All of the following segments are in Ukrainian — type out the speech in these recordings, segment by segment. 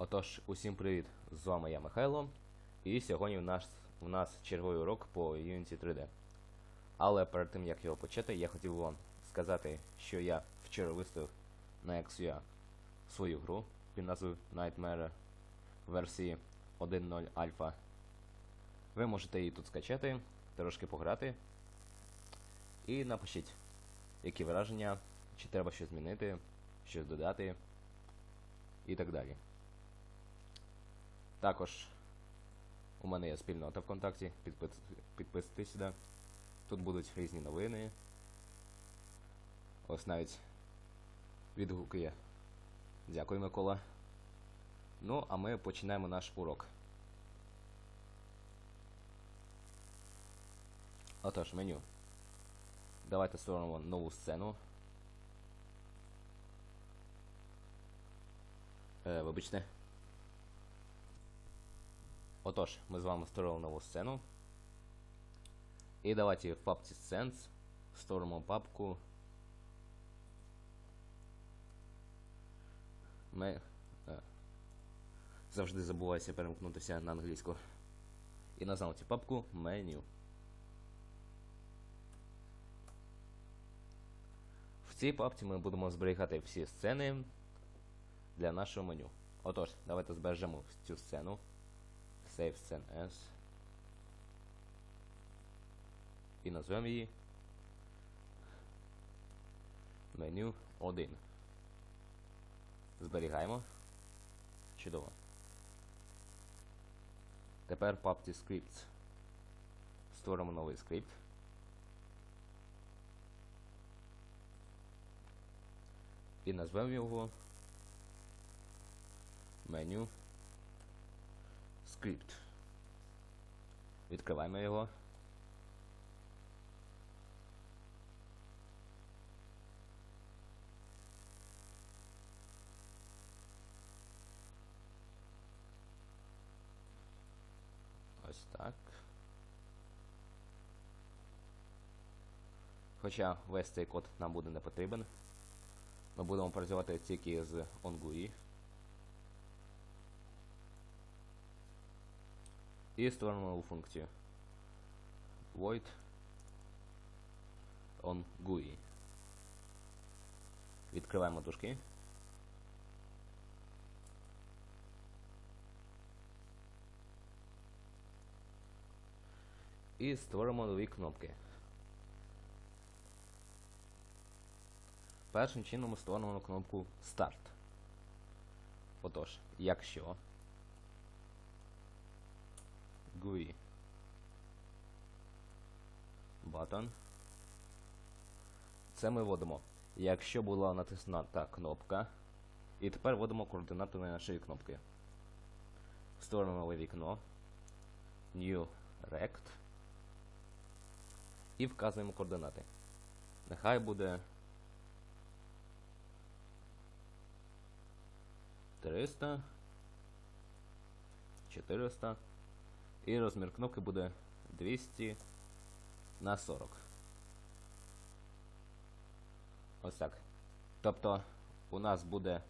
Отож, усім привіт! З вами я Михайло. І сьогодні в нас, в нас черговий урок по Unity 3D. Але перед тим як його почати, я хотів вам сказати, що я вчора виставив на XUA свою гру під назвою Nightmare версії 1.0 Alpha. Ви можете її тут скачати, трошки пограти. І напишіть, які враження, чи треба щось змінити, щось додати і так далі. Також у мене є спільнота ВКонтакті, підпис... підписуйтесь сюди. Тут будуть різні новини. Ось навіть відгуки є. Дякую, Микола. Ну, а ми починаємо наш урок. Отож, меню. Давайте створимо нову сцену. Е, вибачте. Отож, ми з вами створили нову сцену. І давайте в папці Sense створимо папку. Ми. Е, завжди забуваюся перемкнутися на англійську. І цю папку меню. В цій папці ми будемо зберігати всі сцени для нашого меню. Отож, давайте збережемо цю сцену. Save scene as. І назвемо її меню 1. Зберігаємо. Чудово. Тепер в папці Scripts. Створимо новий скрипт. І назвемо його меню скрипт. Відкриваємо його. Ось так. Хоча весь цей код нам буде не потрібен. Ми будемо працювати тільки з OnGUI. І створимо нову функцію. Void on GUI. Відкриваємо дужки. І створимо нові кнопки. Першим чином ми створимо кнопку Start. Отож, якщо GUI button. Це ми вводимо. Якщо була натиснута кнопка, і тепер вводимо координати нашої кнопки. Створимо нове вікно. New Rect. І вказуємо координати. Нехай буде 300, 400. І розмір кнопки буде 200 на 40. Ось так. Тобто у нас буде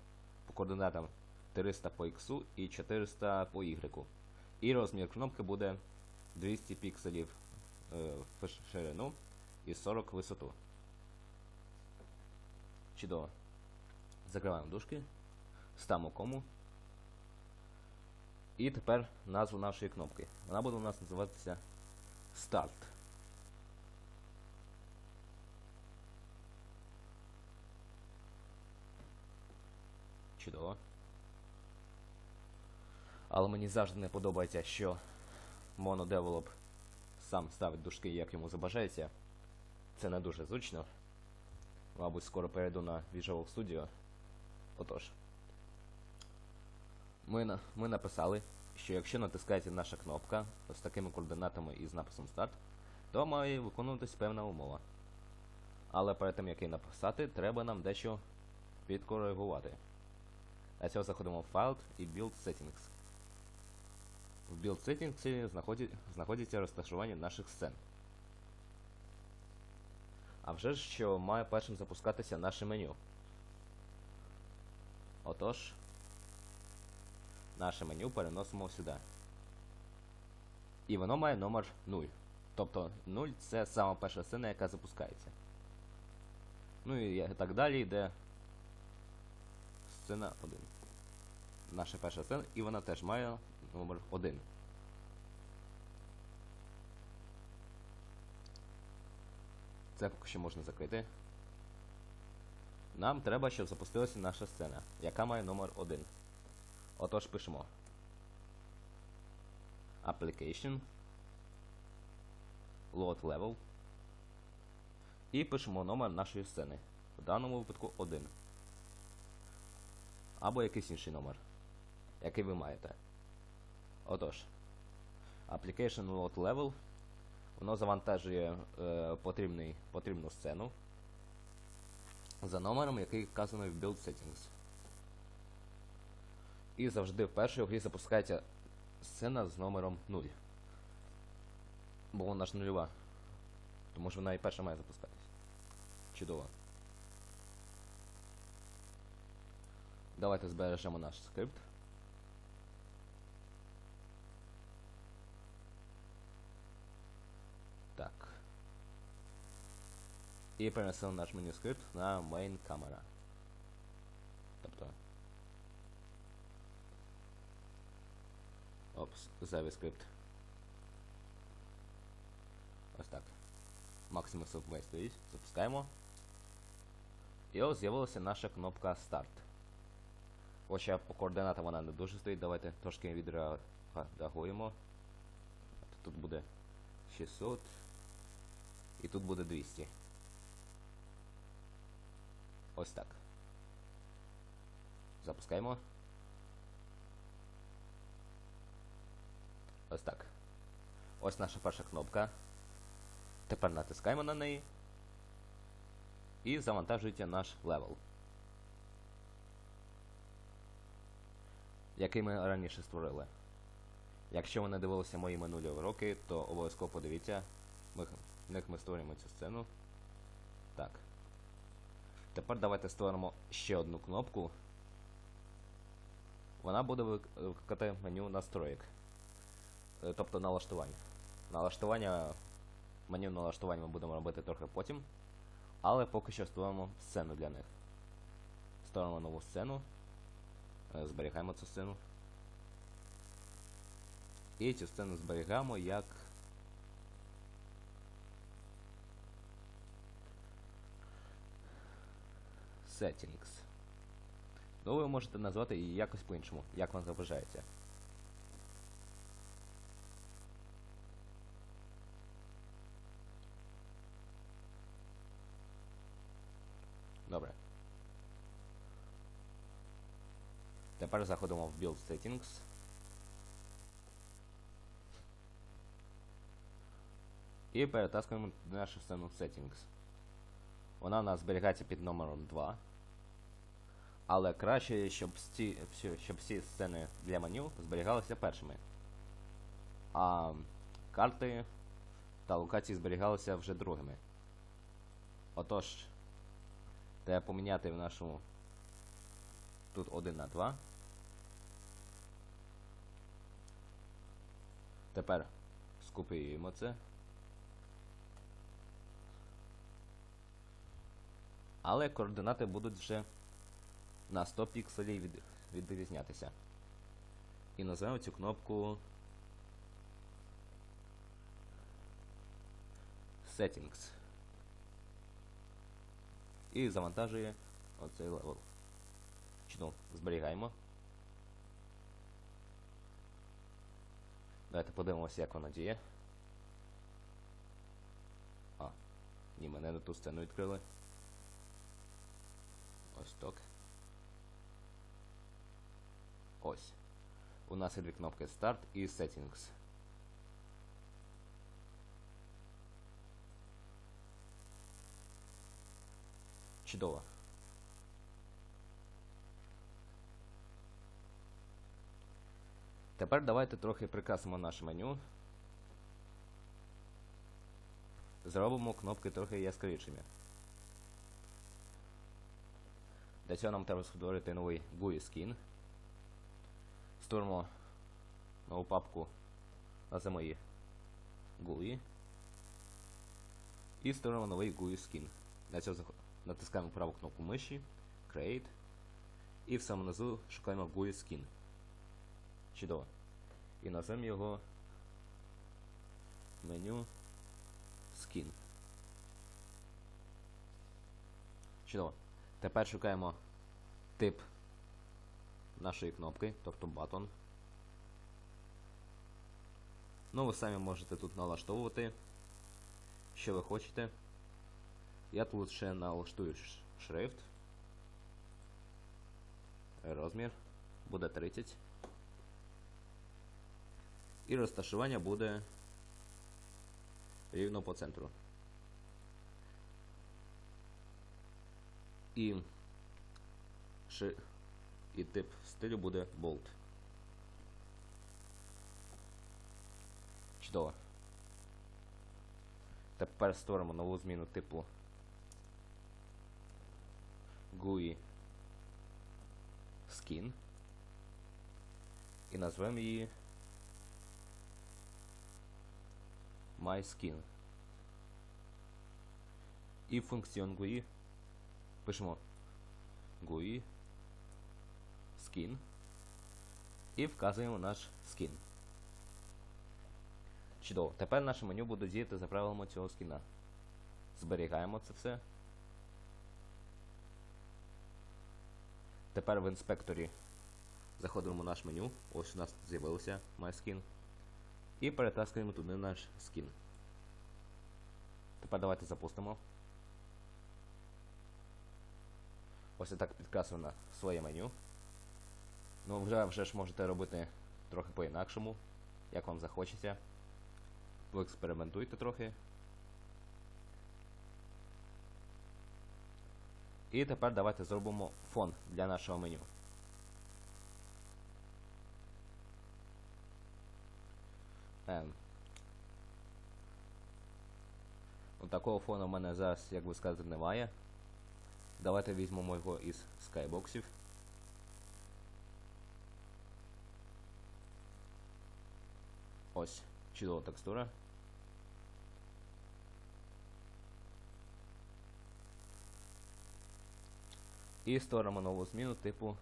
по координатам 300 по X і 400 по Y. І розмір кнопки буде 200 пікселів е, в ширину і 40 в висоту. Чудово. Закриваємо дужки. Ставимо кому. І тепер назву нашої кнопки. Вона буде у нас називатися Start. Чудово. Але мені завжди не подобається, що MonoDevelop сам ставить дужки, як йому забажається. Це не дуже зручно. Мабуть, скоро перейду на Visual Studio. Отож. Ми, ми написали, що якщо натискається наша кнопка з такими координатами і з написом Start, то має виконуватись певна умова. Але перед тим як її написати, треба нам дещо підкоригувати. Для цього заходимо в File і Build Settings. В Build Settings знаходиться розташування наших сцен. А вже ж що має першим запускатися наше меню. Отож, наше меню переносимо сюди. І воно має номер 0. Тобто 0 це сама перша сцена, яка запускається. Ну і так далі йде сцена 1. Наша перша сцена, і вона теж має номер 1. Це поки що можна закрити. Нам треба, щоб запустилася наша сцена, яка має номер 1. Отож пишемо Application Load Level. І пишемо номер нашої сцени. В даному випадку 1. Або якийсь інший номер, який ви маєте. Отож, Application Load Level. Воно завантажує е, потрібну сцену за номером, який вказаний в Build Settings. І завжди вперше у грі запускається сцена з номером 0. Бо вона ж нульова. Тому що вона і перша має запускатись. Чудово. Давайте збережемо наш скрипт. Так. І перенесемо наш меню скрипт на main камера. Тобто. Скрипт. Ось так. Maximus of стоїть. Запускаємо. І ось з'явилася наша кнопка Start. Хоча по координатам вона не дуже стоїть. Давайте трошки відреагуємо. Тут буде 600. І тут буде 200. Ось так. Запускаємо. Ось так. Ось наша перша кнопка. Тепер натискаємо на неї. І завантажуйте наш левел. Який ми раніше створили. Якщо ви не дивилися мої минулі уроки, то обов'язково подивіться. Ми, в них ми створюємо цю сцену. Так. Тепер давайте створимо ще одну кнопку. Вона буде викликати меню настроєк. Тобто налаштування. Налаштування. Меню налаштування ми будемо робити трохи потім. Але поки що створимо сцену для них. Створимо нову сцену. Зберігаємо цю сцену. І цю сцену зберігаємо як. Settings. Ну, ви можете назвати її якось по-іншому, як вам заважається. Тепер заходимо в Build Settings. І перетаскуємо нашу сцену Settings. Вона у нас зберігається під номером 2. Але краще, щоб всі, щоб всі сцени для меню зберігалися першими. А карти та локації зберігалися вже другими. Отож, треба поміняти в нашому тут 1 на 2. Тепер скопіюємо це. Але координати будуть вже на 100 пікселів від, відрізнятися. І називаємо цю кнопку Settings. І завантажує оцей левел. Чудово, зберігаємо. Давайте подивимося, як вона діє. А, ні, мене на ту сцену відкрили. Ось так. Ось. У нас є дві кнопки Start і Settings. Чудово. Тепер давайте трохи прикрасимо наше меню. Зробимо кнопки трохи яскравішими. Для цього нам треба створити новий GUI skin. створимо нову папку назвемо її GUI. І створимо новий GUI skin. Для цього натискаємо праву кнопку миші, Create. І в самому низу шукаємо GUI skin. Чудово. І назвемо його меню Skin. Чудово. Тепер шукаємо тип нашої кнопки, тобто button. Ну, ви самі можете тут налаштовувати, що ви хочете. Я тут ще налаштую шрифт. Розмір буде 30. І розташування буде рівно по центру. І, ши... і тип стилю буде Bold. Чудово. Тепер створимо нову зміну типу GUI Skin. І назвемо її MySkin. І функціон GUI пишемо GUI Skin і вказуємо наш скін. Чудово. Тепер наше меню буде діяти за правилами цього скіна. Зберігаємо це все. Тепер в інспекторі заходимо в наш меню. Ось у нас з'явився MySkin. І перетаскуємо туди наш скін. Тепер давайте запустимо. Ось так підкреслено своє меню. Ну, вже, вже ж можете робити трохи по-інакшому, як вам захочеться. Поекспериментуйте трохи. І тепер давайте зробимо фон для нашого меню. Ем. От такого фону в мене зараз, як би сказати, немає. Давайте візьмемо його із скайбоксів. Ось, чудова текстура. І створимо нову зміну типу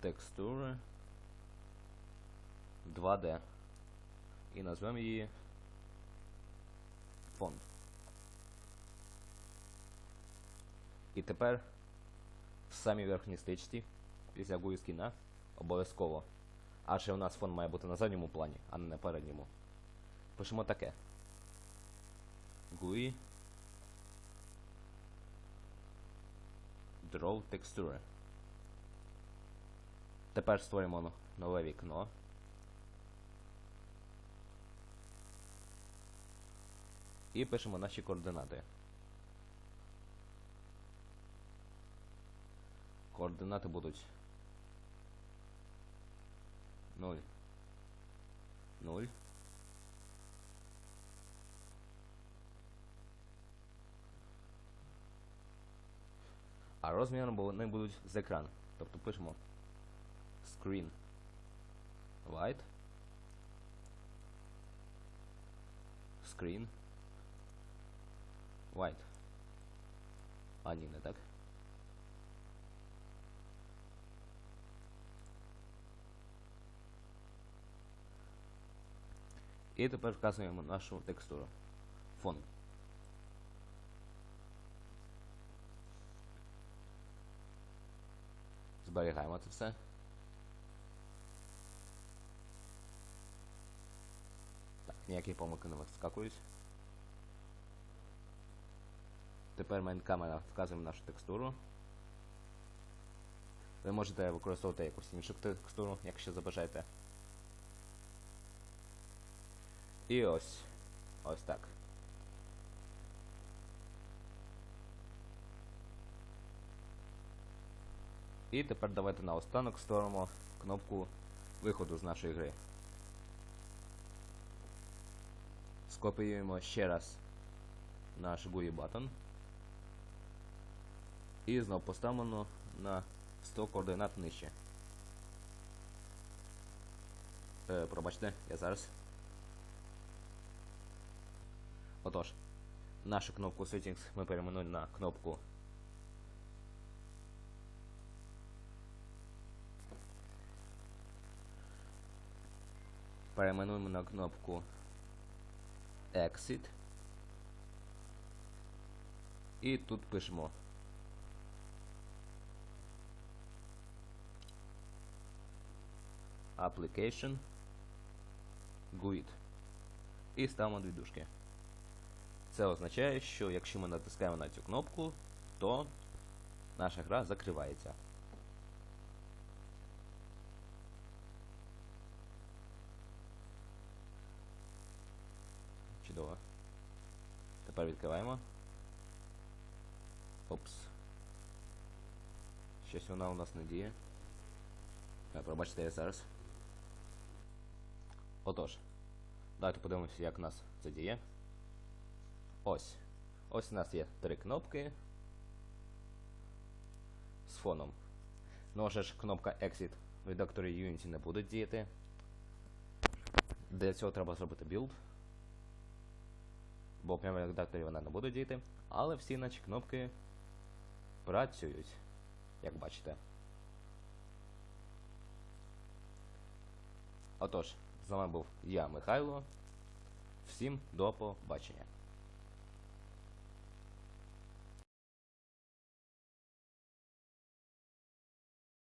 текстури 2D. І назвемо її фонд. І тепер в самій верхній стичці після GUI скіна обов'язково. А ще у нас фон має бути на задньому плані, а не на передньому. Пишемо таке. GUI Draw Texture. Тепер створимо нове вікно. І пишемо наші координати. Координати будуть 0 0 А розміром вони будуть з екрану. Тобто пишемо screen white screen white. А ні, не так. І тепер вказуємо нашу текстуру. Фон. Зберігаємо це все. Так, ніякі помилки не вискакують. Тепер мейн-камера вказуємо нашу текстуру. Ви можете використовувати якусь іншу текстуру, якщо забажаєте. І ось. Ось так. І тепер давайте наостанок створимо кнопку виходу з нашої гри. Скопіюємо ще раз наш GUI button. І знову поставимо на 100 координат нижче. Е, пробачте, я зараз. Отож, нашу кнопку Settings ми перейменуємо на кнопку перейменуємо на кнопку Exit. І тут пишемо Application GUID. І ставимо дві дужки. Це означає, що якщо ми натискаємо на цю кнопку, то наша гра закривається. Чудово. Тепер відкриваємо. Опс. Щось вона у нас не діє. Пробачте, я зараз. Отож. Давайте подивимося, як у нас це діє. Ось. Ось у нас є три кнопки з фоном. Ну вже ж кнопка Exit в редакторі Unity не буде діяти. Для цього треба зробити білд. Бо прямо в редакторі вона не буде діяти. Але всі наші кнопки працюють, як бачите. Отож, з вами був я, Михайло. Всім до побачення.